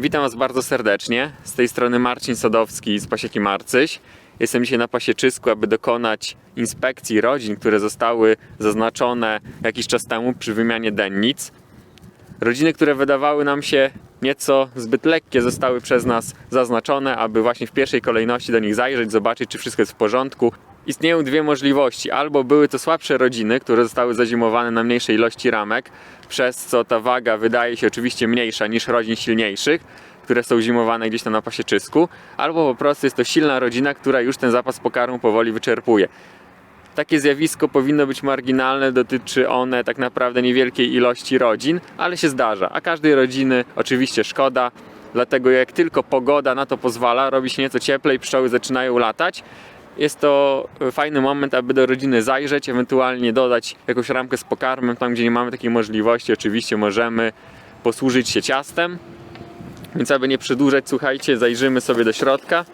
Witam Was bardzo serdecznie. Z tej strony Marcin Sadowski z Pasieki Marcyś. Jestem dzisiaj na Pasieczysku, aby dokonać inspekcji rodzin, które zostały zaznaczone jakiś czas temu przy wymianie dennic. Rodziny, które wydawały nam się nieco zbyt lekkie, zostały przez nas zaznaczone, aby właśnie w pierwszej kolejności do nich zajrzeć, zobaczyć, czy wszystko jest w porządku. Istnieją dwie możliwości. Albo były to słabsze rodziny, które zostały zazimowane na mniejszej ilości ramek, przez co ta waga wydaje się oczywiście mniejsza niż rodzin silniejszych, które są zimowane gdzieś tam na pasieczysku, albo po prostu jest to silna rodzina, która już ten zapas pokarmu powoli wyczerpuje. Takie zjawisko powinno być marginalne, dotyczy one tak naprawdę niewielkiej ilości rodzin, ale się zdarza. A każdej rodziny oczywiście szkoda, dlatego jak tylko pogoda na to pozwala, robi się nieco cieplej, pszczoły zaczynają latać. Jest to fajny moment, aby do rodziny zajrzeć, ewentualnie dodać jakąś ramkę z pokarmem. Tam, gdzie nie mamy takiej możliwości, oczywiście możemy posłużyć się ciastem. Więc aby nie przedłużać, słuchajcie, zajrzymy sobie do środka.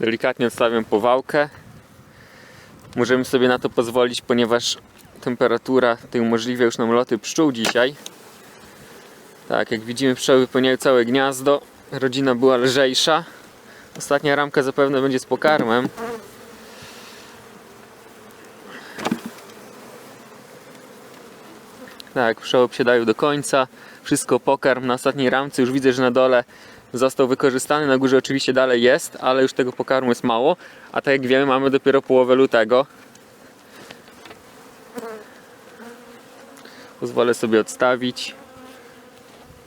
Delikatnie odstawiam powałkę. Możemy sobie na to pozwolić, ponieważ temperatura tutaj umożliwia już nam loty pszczół dzisiaj. Tak, jak widzimy pszczoły wypełniają całe gniazdo. Rodzina była lżejsza. Ostatnia ramka zapewne będzie z pokarmem. Tak, pszczoły obsiadają do końca. Wszystko pokarm na ostatniej ramce. Już widzę, że na dole został wykorzystany. Na górze oczywiście dalej jest, ale już tego pokarmu jest mało. A tak jak wiemy, mamy dopiero połowę lutego. Pozwolę sobie odstawić.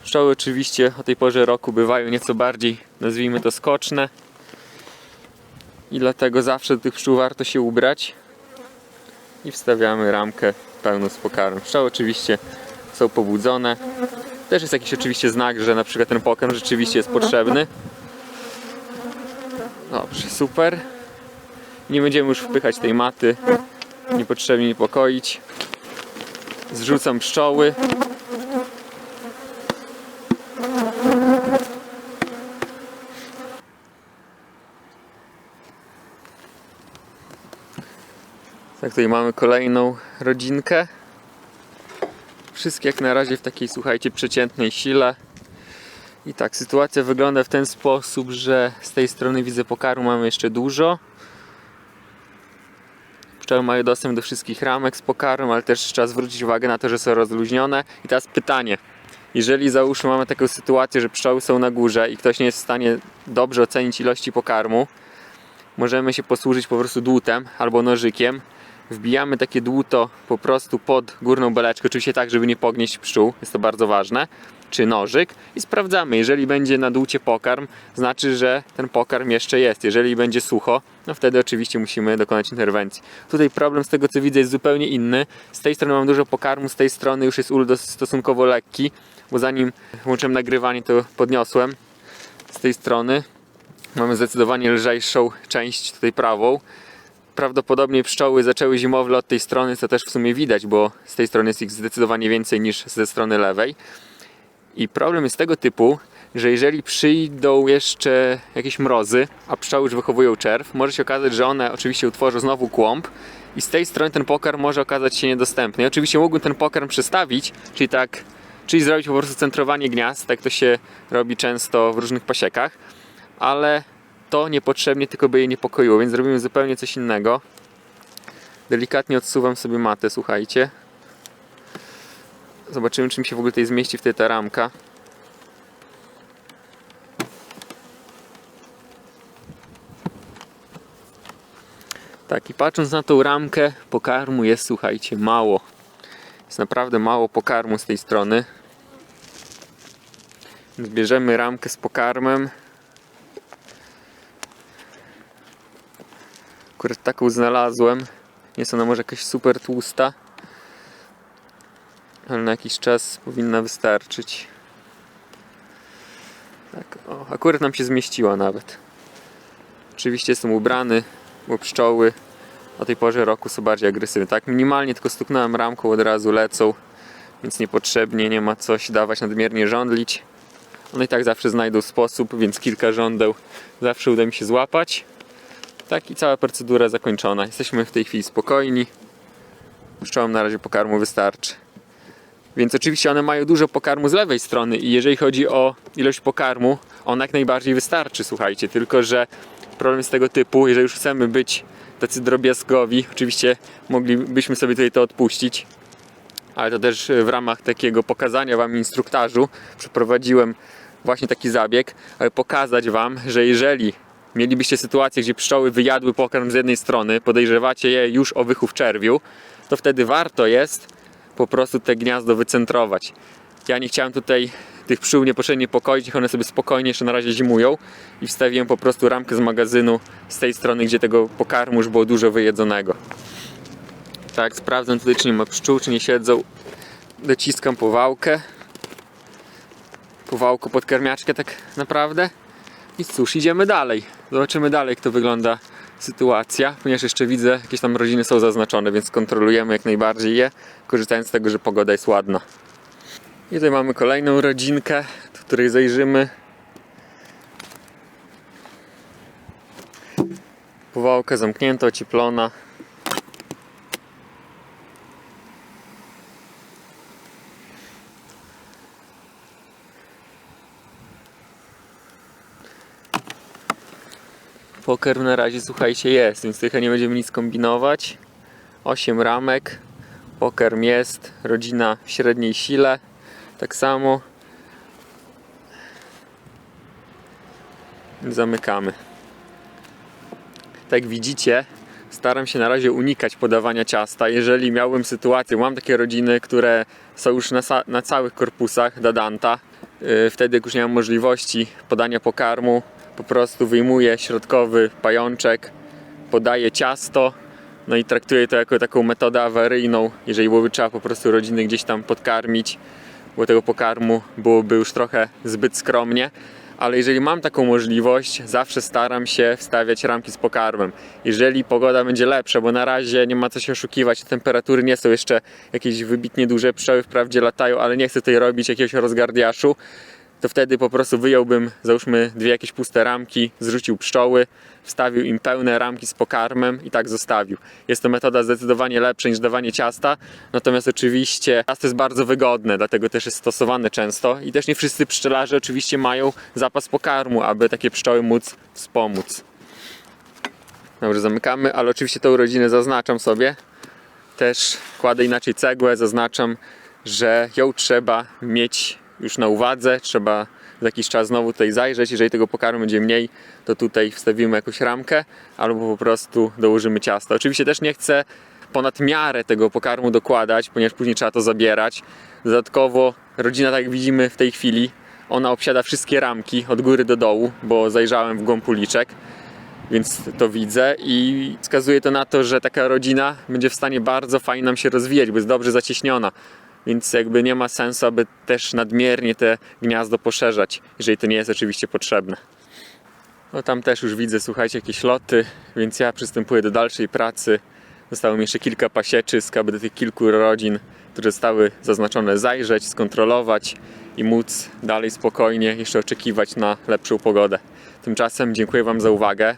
Pszczoły oczywiście o tej porze roku bywają nieco bardziej, nazwijmy to, skoczne. I dlatego zawsze do tych pszczół warto się ubrać. I wstawiamy ramkę pełną z pokarmem. Pszczoły oczywiście są pobudzone. Też jest jakiś oczywiście znak, że na przykład ten pokarm rzeczywiście jest potrzebny. Dobrze, super. Nie będziemy już wpychać tej maty. Niepotrzebnie niepokoić. Zrzucam pszczoły. Tak, tutaj mamy kolejną rodzinkę. Wszystkie jak na razie w takiej, słuchajcie, przeciętnej sile. I tak, sytuacja wygląda w ten sposób, że z tej strony widzę pokarmu mamy jeszcze dużo. Pszczoły mają dostęp do wszystkich ramek z pokarmem, ale też trzeba zwrócić uwagę na to, że są rozluźnione. I teraz pytanie. Jeżeli załóżmy mamy taką sytuację, że pszczoły są na górze i ktoś nie jest w stanie dobrze ocenić ilości pokarmu, możemy się posłużyć po prostu dłutem albo nożykiem. Wbijamy takie dłuto po prostu pod górną beleczkę, oczywiście tak, żeby nie pognieść pszczół, jest to bardzo ważne, czy nożyk i sprawdzamy. Jeżeli będzie na dłucie pokarm, znaczy, że ten pokarm jeszcze jest. Jeżeli będzie sucho, no wtedy oczywiście musimy dokonać interwencji. Tutaj problem z tego co widzę jest zupełnie inny. Z tej strony mam dużo pokarmu, z tej strony już jest ul stosunkowo lekki, bo zanim włączyłem nagrywanie to podniosłem z tej strony. Mamy zdecydowanie lżejszą część tutaj prawą. Prawdopodobnie pszczoły zaczęły zimowle od tej strony, co też w sumie widać, bo z tej strony jest ich zdecydowanie więcej niż ze strony lewej. I problem jest tego typu, że jeżeli przyjdą jeszcze jakieś mrozy, a pszczoły już wychowują czerw, może się okazać, że one oczywiście utworzą znowu kłąb i z tej strony ten pokarm może okazać się niedostępny. I oczywiście mógłbym ten pokarm przestawić, czyli tak, czyli zrobić po prostu centrowanie gniazd, tak to się robi często w różnych pasiekach, ale to niepotrzebnie tylko by je niepokoiło, więc zrobimy zupełnie coś innego. Delikatnie odsuwam sobie matę, słuchajcie. Zobaczymy, czy mi się w ogóle tutaj zmieści w tej ta ramka. Tak, i patrząc na tą ramkę, pokarmu jest, słuchajcie, mało. Jest naprawdę mało pokarmu z tej strony. Więc bierzemy ramkę z pokarmem. Akurat taką znalazłem. Jest ona może jakaś super tłusta ale na jakiś czas powinna wystarczyć. Tak, o, akurat nam się zmieściła nawet. Oczywiście jestem ubrany, bo pszczoły o tej porze roku są bardziej agresywne. Tak, minimalnie tylko stuknąłem ramką, od razu lecą, więc niepotrzebnie nie ma co się dawać nadmiernie żądlić. One i tak zawsze znajdą sposób, więc kilka żądeł zawsze uda mi się złapać. Tak i cała procedura zakończona. Jesteśmy w tej chwili spokojni. Pszczołom na razie pokarmu wystarczy. Więc oczywiście one mają dużo pokarmu z lewej strony i jeżeli chodzi o ilość pokarmu, ona jak najbardziej wystarczy, słuchajcie. Tylko, że problem jest tego typu, jeżeli już chcemy być tacy drobiazgowi, oczywiście moglibyśmy sobie tutaj to odpuścić, ale to też w ramach takiego pokazania Wam instruktażu przeprowadziłem właśnie taki zabieg, aby pokazać Wam, że jeżeli mielibyście sytuację, gdzie pszczoły wyjadły pokarm z jednej strony, podejrzewacie je już o wychów czerwiu, to wtedy warto jest po prostu te gniazdo wycentrować. Ja nie chciałem tutaj tych pszczół niepotrzebnie niepokoić, niech one sobie spokojnie jeszcze na razie zimują i wstawiłem po prostu ramkę z magazynu z tej strony, gdzie tego pokarmu już było dużo wyjedzonego. Tak, sprawdzam tutaj, czy nie ma pszczół, czy nie siedzą. Dociskam powałkę. Powałko pod karmiaczkę tak naprawdę. I cóż, idziemy dalej. Zobaczymy dalej, jak to wygląda sytuacja, ponieważ jeszcze widzę, jakieś tam rodziny są zaznaczone, więc kontrolujemy jak najbardziej je, korzystając z tego, że pogoda jest ładna. I tutaj mamy kolejną rodzinkę, do której zajrzymy. Powałka zamknięta, ocieplona. Poker na razie, słuchajcie, jest, więc tylko nie będziemy nic kombinować. 8 ramek, pokerm jest, rodzina w średniej sile, tak samo. Zamykamy. Tak jak widzicie, staram się na razie unikać podawania ciasta. Jeżeli miałbym sytuację, mam takie rodziny, które są już na, na całych korpusach Dadanta, yy, wtedy jak już nie mam możliwości podania pokarmu, po prostu wyjmuję środkowy pajączek, podaję ciasto, no i traktuję to jako taką metodę awaryjną, jeżeli byłoby trzeba po prostu rodziny gdzieś tam podkarmić, bo tego pokarmu byłoby już trochę zbyt skromnie. Ale jeżeli mam taką możliwość, zawsze staram się wstawiać ramki z pokarmem. Jeżeli pogoda będzie lepsza, bo na razie nie ma co się oszukiwać, temperatury nie są jeszcze jakieś wybitnie duże, pszczoły wprawdzie latają, ale nie chcę tutaj robić jakiegoś rozgardiaszu, to wtedy po prostu wyjąłbym, załóżmy, dwie jakieś puste ramki, zrzucił pszczoły, wstawił im pełne ramki z pokarmem i tak zostawił. Jest to metoda zdecydowanie lepsza niż dawanie ciasta, natomiast oczywiście ciasto jest bardzo wygodne, dlatego też jest stosowane często i też nie wszyscy pszczelarze oczywiście mają zapas pokarmu, aby takie pszczoły móc wspomóc. Dobrze, zamykamy, ale oczywiście tą rodzinę zaznaczam sobie. Też kładę inaczej cegłę, zaznaczam, że ją trzeba mieć już na uwadze, trzeba za jakiś czas znowu tutaj zajrzeć. Jeżeli tego pokarmu będzie mniej, to tutaj wstawimy jakąś ramkę albo po prostu dołożymy ciasto. Oczywiście też nie chcę ponad miarę tego pokarmu dokładać, ponieważ później trzeba to zabierać. Dodatkowo rodzina, tak jak widzimy w tej chwili, ona obsiada wszystkie ramki od góry do dołu, bo zajrzałem w głąb uliczek więc to widzę i wskazuje to na to, że taka rodzina będzie w stanie bardzo fajnie nam się rozwijać, bo jest dobrze zacieśniona. Więc jakby nie ma sensu, aby też nadmiernie te gniazdo poszerzać, jeżeli to nie jest oczywiście potrzebne. No tam też już widzę, słuchajcie, jakieś loty, więc ja przystępuję do dalszej pracy. Zostało mi jeszcze kilka pasieczysk, aby do tych kilku rodzin, które zostały zaznaczone, zajrzeć, skontrolować i móc dalej spokojnie jeszcze oczekiwać na lepszą pogodę. Tymczasem dziękuję Wam za uwagę.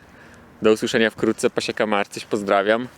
Do usłyszenia wkrótce. Pasieka Marcyś, pozdrawiam.